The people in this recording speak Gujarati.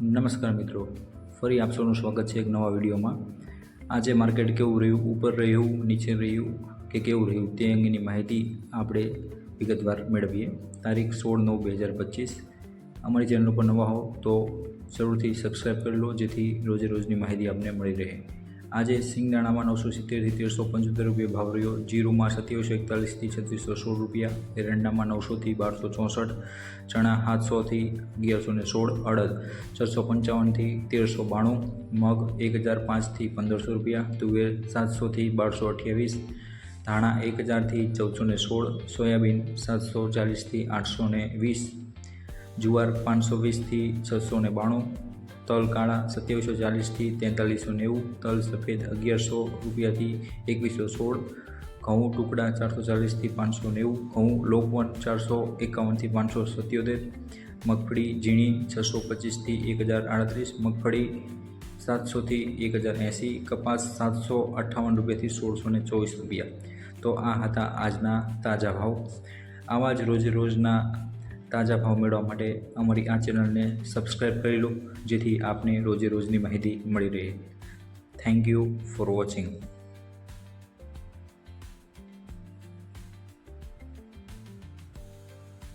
નમસ્કાર મિત્રો. ફરી આપ સૌનું સ્વાગત છે એક નવા વિડીયોમાં. આજે માર્કેટ કેવું રહ્યું, ઉપર રહ્યું, નીચે રહ્યું કે કેવું રહ્યું તે અંગેની માહિતી આપણે વિગતવાર મેળવીએ. તારીખ સોળ નવ બે હજાર પચીસ. અમારી ચેનલ ઉપર નવા હો તો જરૂરથી સબસ્ક્રાઈબ કરી લો, જેથી રોજે રોજની માહિતી આપને મળી રહે. આજે સિંગદાણામાં નવસો સિત્તેરથી તેરસો પંચોતેર રૂપિયા ભાવ રહ્યો. જીરુમાં સત્યાવીસો એકતાલીસથી છત્રીસો સોળ રૂપિયા. એરંડામાં નવસોથી બારસો ચોસઠ. ચણા સાતસોથી અગિયારસો ને સોળ. અડદ છસો પંચાવનથી તેરસો બાણું. મગ એક હજાર પાંચથી પંદરસો રૂપિયા. તુવેર સાતસોથી બારસો અઠ્યાવીસ. ધાણા એક હજારથી ચૌદસો ને સોળ. સોયાબીન સાતસો ચાલીસથી આઠસો ને વીસ. જુવાર પાંચસો વીસથી છસો ને બાણું. તલ કાળા સત્યાવીસો ચાલીસથી તેતાલીસો નેવું, તલ સફેદ અગિયારસો રૂપિયાથી એકવીસો સોળ, ઘઉં ટુકડા ચારસો ચાલીસથી પાંચસો નેવું, ઘઉં લોકવન ચારસો એકાવનથી પાંચસો સત્યોતેર, મગફળી ઝીણી છસો પચીસથી એક હજાર આડત્રીસ, મગફળી સાતસોથી એક હજાર એંસી, કપાસ સાતસો અઠ્ઠાવન રૂપિયાથી સોળસો ને ચોવીસ રૂપિયા. તો આ હતા આજના તાજા ભાવ. આવા જ રોજે રોજના તાજા ભાવ મેળવવા માટે અમારી આ ચેનલને સબસ્ક્રાઈબ કરી લો, જેથી આપને રોજે રોજની માહિતી મળી રહે. Thank you for watching